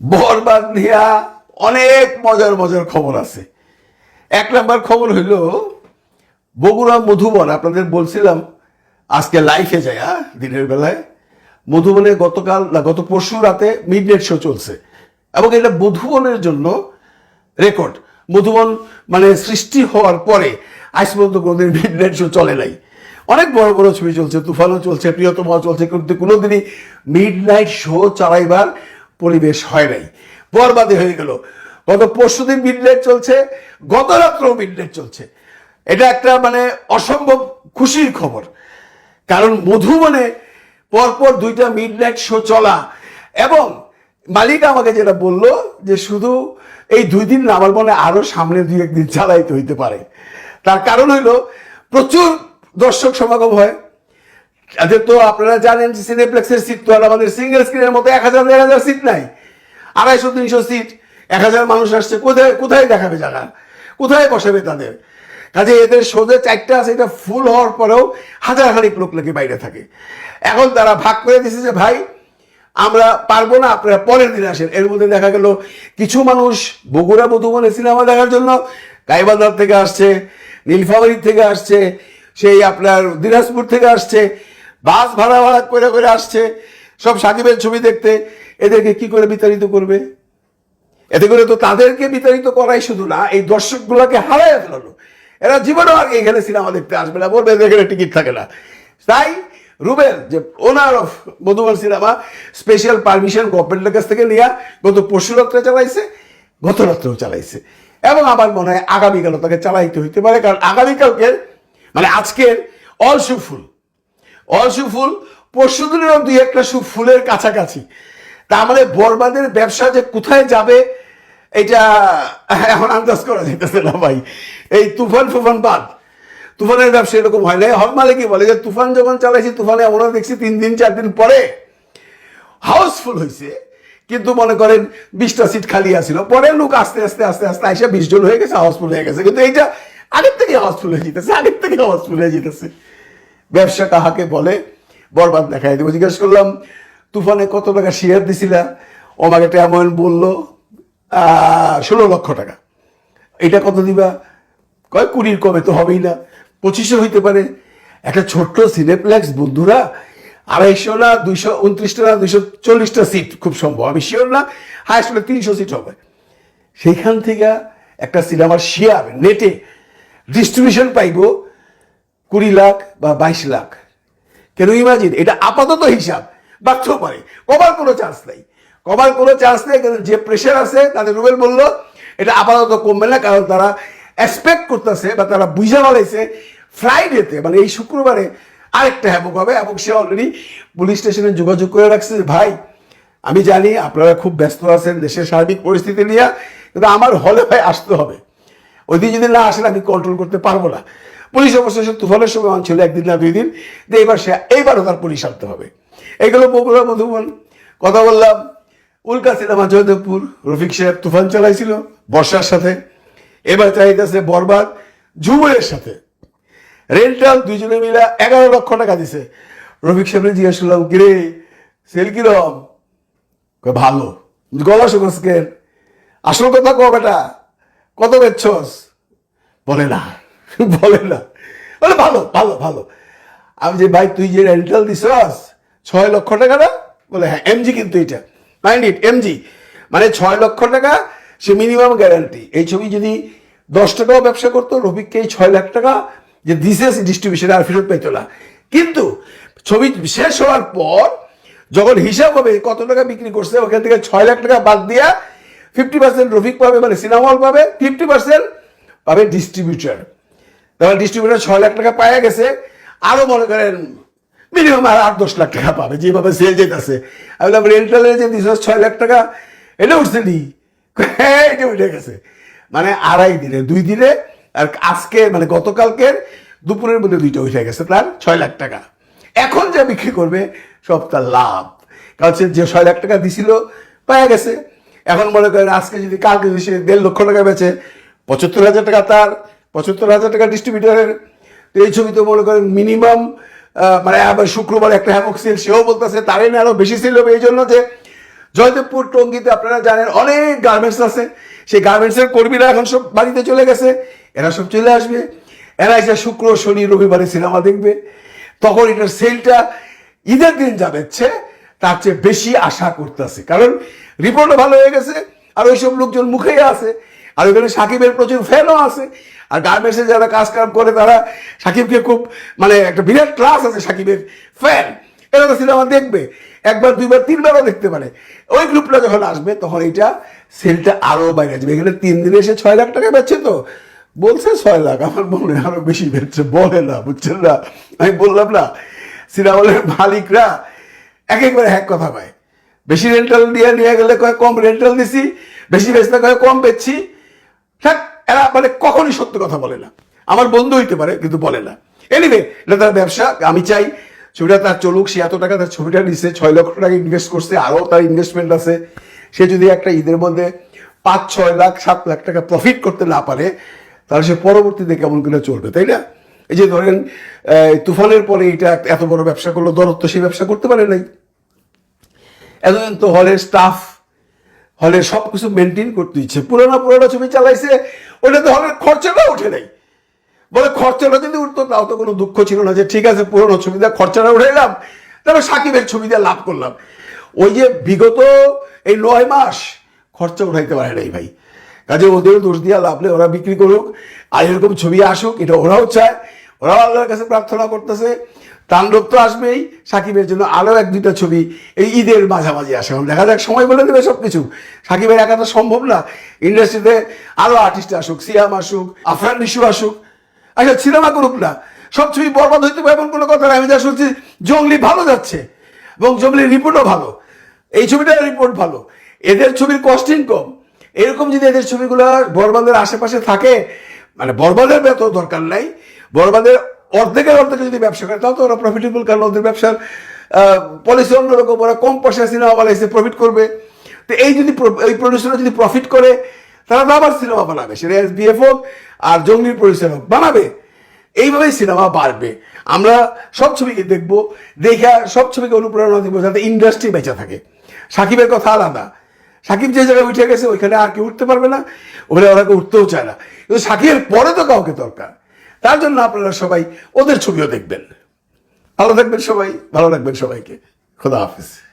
বরবাদ নিয়া অনেক মজার মজার খবর আছে। এক নাম্বার খবর হইল বগুড়া মধুবন আপনাদের বলছিলাম আজকে লাইফে যায় হ্যাঁ, দিনের বেলায়। মধুবনে গতকাল না গত পরশু রাতে মিডনাইট শো চলছে। এবং এটা মধুবনের জন্য রেকর্ড মধুবন মানে সৃষ্টি হওয়ার পরে আজ পর্যন্ত কোনোদিন মিডনাইট শো চলে নাই। অনেক বড় বড় ছবি চলছে তুফানও চলছে প্রিয়তমা চলছে কিন্তু কোনোদিনই মিড নাইট শো চালাইবার পরিবেশ হয় নাই। বরবাদে হয়ে গেল। গত পরশু দিন মিড চলছে, গত রাত্রেও মিড চলছে। এটা একটা মানে অসম্ভব খুশির খবর। কারণ মধুবনে পরপর দুইটা মিড নাইট শো চলা এবং মালিক আমাকে যেটা বলল যে শুধু এই দুই দিন না আমার মনে হয় আরও সামনে দুই একদিন চালাইতে হইতে পারে। তার কারণ হইল প্রচুর দর্শক সমাগম হয় তাদের তো আপনারা জানেন সিনেপ্লেক্সের সিট তো আর আমাদের সিঙ্গেল স্ক্রিনের মতো এক হাজার, দেড় হাজার সিট নাই। আড়াইশো, তিনশো সিট এক হাজার মানুষ আসছে, কোথায় কোথায় দেখাবে জায়গা কোথায় বসাবে তাদের? কাজে এদের শোধে চারটা আছে, এটা ফুল হওয়ার পরেও হাজার হাজার লোক নাকি বাইরে থাকে। এখন তারা ভাগ করে দিছে যে, ভাই, আমরা পারব না, আপনারা পরের দিন আসেন। এর মধ্যে দেখা গেল, কিছু মানুষ বগুড়া, মধুবনে সিনেমা দেখার জন্য গাইবান্ধার থেকে আসছে নীলফামারী থেকে আসছে, সেই আপনার দিনাজপুর থেকে আসছে বাস ভাড়া ভাড়া করে করে আসছে। সব সাকিবের ছবি দেখতে। এদেরকে কি করে বিতাড়িত করবে? এতে করে তো তাদেরকে বিতাড়িত করাই শুধু না, এই দর্শকগুলোকে হারাই ফেলালো। এরা জীবনেও আর এখানে সিনেমা দেখতে আসবে না, বলবে এখানে টিকিট থাকে না। তাই রুবেল, যে owner of Madhuban cinema special permission গভর্নমেন্টের কাছ থেকে নিয়ে গত পরশু রাত্রে চালাইছে, গত রাত্রেও চালাইছে। এবং আমার মনে হয় আগামীকালও তাকে চালাইতে হইতে পারে, কারণ আগামীকালকের মানে আজকের অল ফুল অলসু ফুল পরশু দিনেরও দুই একটা সু ফুলের কাছাকাছি। তা মানে বরবাদের ব্যবসা যে কোথায় যাবে, এটা এখন আন্দাজ করা যেতেছে না ভাই। এই তুফান ফুফান বাদ। তুফানের ব্যবসা এরকম হয় না। হল মালিকই বলে যে, তুফান যখন চালাইছি, তুফানে আমরা দেখছি তিন দিন, চার দিন পরে হাউসফুল হয়েছে কিন্তু মনে করেন বিশটা সিট খালি আছিল। পরে লোক আস্তে আস্তে আস্তে আস্তে এসে বিশ জন হয়ে গেছে, হাউসফুল হয়ে গেছে। কিন্তু এইটা আগের থেকে হাউসফুল হয়ে যেতেছে, আগের থেকে হাউসফুল হয়ে যেতেছে। ব্যবসা কাহাকে বলে? বরবাদ দেখাই দেবো। জিজ্ঞেস করলাম, তুফানে কত টাকা শেয়ার দিছিলা? আমাকে একটা এমন বলল ষোলো লক্ষ টাকা। এটা কত দিবা? কয়, কুড়ির কমে তো হবেই না। পঁচিশশো হইতে পারে। একটা ছোট্ট সিনেপ্লেক্স, বন্ধুরা। আড়াইশো না, দুইশো উনত্রিশটা না, দুইশো চল্লিশটা সিট খুব সম্ভব। আমি শিওর না হাইস্ট হলে তিনশো সিট হবে। সেইখান থেকে একটা সিনেমার শেয়ার নেটে ডিস্ট্রিবিউশন পাইব। কুড়ি লাখ বা বাইশ লাখ। কেন ইমাজিন এটা আপাতত হিসাব বাড়তেও পারে কবার কোনো চান্স নেই। কবার কোনো চান্স নেই, কিন্তু যে প্রেশার আছে তাদের রুবেল বলল, এটা আপাতত কমবে না, কারণ তারা এক্সপেক্ট করতেছে বা তারা বুঝে বলাইছে ফ্রাইডেতে মানে এই শুক্রবারে আরেকটা হ্যাবক হবে, এবং সে অলরেডি পুলিশ স্টেশনে যোগাযোগ করে রাখছে ভাই, আমি জানি আপনারা খুব ব্যস্ত আছেন দেশের সার্বিক পরিস্থিতি নিয়ে, কিন্তু আমার হলে ভাই আসতে হবে। ওই দিন যদি না আসেন, আমি কন্ট্রোল করতে পারব না। পুলিশ অবশ্য সে তুফানের সময় অন ছিল একদিন না দুই দিন। যে এবার সে এইবারও তার পুলিশ আনতে হবে। এগুলো বগুড়া মধুবন। কথা বললাম, উল্কা সিনেমা জয়দেবপুর, রফিক সাহেব তুফান চালাইছিল বর্ষার সাথে। এবার চাইতেছে বরবাদ ঝুমুরের সাথে। রেন্টাল দুইজনে মিলে এগারো লক্ষ টাকা দিছে। রফিক সাহেবের জিজ্ঞেস করলাম, কিরে, সেল কিরম? ভালো। গলা শুকস কেন আসল কথা কো বেটা, কত বেচছস? বলে, না। বলে না। বলে, ভালো ভালো ভালো। আমি যে, ভাই, তুই যে রেন্টাল দিছস ছয় লক্ষ টাকা না? বলে হ্যাঁ এমজি কিন্তু এটা মাইন্ড ইট এমজি মানে ছয় লক্ষ টাকা, সে মিনিমাম গ্যারান্টি এই ছবি যদি দশ টাকাও ব্যবসা করতো, রফিককে এই ছয় লাখ টাকা যে দিছে ডিস্ট্রিবিউশনে আর ফেরত পেতো না। কিন্তু ছবি শেষ হওয়ার পর যখন হিসাব হবে কত টাকা বিক্রি করছে, ওখান থেকে ছয় লাখ টাকা বাদ দিয়া ফিফটি পার্সেন্ট রফিক পাবে মানে সিনেমা হল পাবে ফিফটি পার্সেন্ট পাবে ডিস্ট্রিবিউটার তাহলে ডিস্ট্রিবিউটার ছয় লাখ টাকা পাওয়া গেছে। আরও মনে করেন মিনিমাম আর আট, দশ লাখ টাকা পাবে, যেভাবে সেল যেতেছে। আমি বললাম রেন্টালের যে দিস ছয় লাখ টাকা, এটা উঠছে নি? হ্যাঁ এটা উঠে গেছে। মানে আড়াই দিনে, দুই দিনে, আর আজকে মানে গতকালকের দুপুরের মধ্যে দুইটা উঠে গেছে, তার ছয় লাখ টাকা। এখন যা বিক্রি করবে, সব তার লাভ। কারণ যে ছয় লাখ টাকা দিছিল পাওয়া গেছে। এখন মনে করেন, আজকে যদি কালকে যদি দেড় লক্ষ টাকা বেচে, পঁচাত্তর হাজার টাকা তার পঁচাত্তর হাজার টাকা ডিস্ট্রিবিউটারের তো এই ছবি তো মনে করেন মিনিমাম মানে আবার শুক্রবার একটা হ্যামক সেল সেও বলতেছে, তারই না আরও বেশি সেল হবে। এই জন্য যে জয়দেবপুর টঙ্গিতে আপনারা জানেন অনেক গার্মেন্টস আছে। সেই গার্মেন্টসের কর্মীরা এখন সব বাড়িতে চলে গেছে। এরা সব চলে আসবে। এরা এসে শুক্র, শনি, রবিবারে সিনেমা দেখবে। তখন এটার সেলটা ঈদের দিন যা তার চেয়ে বেশি আশা করতেছে। কারণ রিপোর্টও ভালো হয়ে গেছে। আর ওইসব লোকজন মুখেই আছে। আর ওখানে সাকিবের প্রচুর ফ্যানও আছে। আর গার্মেন্টসে যারা কাজ কাম করে, তারা সাকিবকে খুব মানে একটা বিরাট ক্লাস আছে সাকিবের ফ্যান এরা তো সিনেমা দেখবে। একবার, দুইবার, তিনবারও দেখতে পারে। ওই গ্রুপটা যখন আসবে, তখন এটা সেলটা আরও বাইরে আসবে এখানে তিন দিনে এসে ছয় লাখ টাকা পাচ্ছে তো। বলছে ছয় লাখ, আমার মনে হয় আরও বেশি বেচছে। বলে না, বুঝছেন না? আমি বললাম না সিনেমা হলের মালিকরা এক একবারে এক কথা পায় বেশি রেন্টাল দিয়ে নিয়ে গেলে কয়, কম রেন্টাল দিছি, বেশি বেচতে কয়, কম বেচছি। থাক এরা মানে কখনই সত্য কথা বলে না। আমার বন্ধু হইতে পারে, কিন্তু বলে না। এনিওয়ে এটা তার ব্যবসা, আমি চাই ছবিটা তার চলুক, সে এত টাকা তার ছবিটা নিচ্ছে ছয় লক্ষ টাকা ইনভেস্ট করছে আরও তার ইনভেস্টমেন্ট আছে। সে যদি একটা ঈদের মধ্যে পাঁচ, ছয় লাখ, সাত লাখ টাকা প্রফিট করতে না পারে, তাহলে সে পরবর্তীতে কেমন করে চলবে, তাই না? এই যে ধরেন তুফানের পরে এটা এত বড় ব্যবসা করল দরত্ব সেই ব্যবসা করতে পারে নাই। এতদিন তো হলের স্টাফ হলের সব কিছু মেনটেন করতে ইচ্ছে। পুরোনো পুরোনো ছবি চালাইছে, ওটা তো হলের খরচাটা উঠে নাই। বলে খরচাটা যদি উঠতো, তাও তো কোনো দুঃখ ছিল না যে ঠিক আছে, পুরোনো ছবি দিয়ে খরচাটা উঠে এলাম তারপর সাকিবের ছবি দিয়ে লাভ করলাম। ওই যে বিগত এই নয় মাস, খরচা উঠাইতে পারে নাই ভাই। কাজে ওদের দোষ দিয়া লাভ নেই, ওরা বিক্রি করুক, আর এরকম ছবি আসুক, এটা ওরাও চায়, ওরাও আল্লাহর কাছে প্রার্থনা করতেছে তাণ্ডব তো আসবেই। সাকিবের জন্য আরও এক দুইটা ছবি এই ঈদের মাঝামাঝি আসে। এখন দেখা যাক, সময় বলে দেবে সব কিছু সাকিবের একা তো সম্ভব না। ইন্ডাস্ট্রিতে আরও আর্টিস্ট আসুক, সিয়াম আসুক, আফরান নিশু আসুক। আচ্ছা সিনেমা করুক না। সব ছবি বরবাদ হইতে পারে এমন কোনো কথা আমি যা শুনছি, জঙ্গলি ভালো যাচ্ছে এবং জঙ্গলির রিপোর্টও ভালো। এই ছবিটার রিপোর্ট ভালো। এদের ছবির কস্টিং কম এরকম যদি এদের ছবিগুলো বরবাদের আশেপাশে থাকে মানে বরবাদের তো দরকার নাই। বরবাদের অর্ধেকের অর্ধেকে যদি ব্যবসা করে, তাও তো ওরা প্রফিটেবল কারণ ওদের ব্যবসার পলিসি অন্যরকম, ওরা কম পয়সায় সিনেমা বানাইছে প্রফিট করবে। তো এই যদি এই প্রডিউসাররা যদি প্রফিট করে, তারা তো আবার সিনেমা বানাবে। সেটা এস বিএফ হোক, আর জঙ্গলির প্রডিউসার হোক, বানাবে। এইভাবেই সিনেমা বাড়বে। আমরা সব ছবিকে দেখব, দেখা সব ছবিকে অনুপ্রেরণা দিব, যাতে ইন্ডাস্ট্রি বেঁচে থাকে। সাকিবের কথা আলাদা। সাকিব যে জায়গায় উঠে গেছে, ওইখানে আর কেউ উঠতে পারবে না। ওখানে ওরা উঠতেও চায় না। কিন্তু সাকিবের পরে তো কাউকে দরকার। তার জন্য আপনারা সবাই ওদের ছবিও দেখবেন। ভালো থাকবেন সবাই, ভালো রাখবেন সবাইকে। খোদা হাফিজ।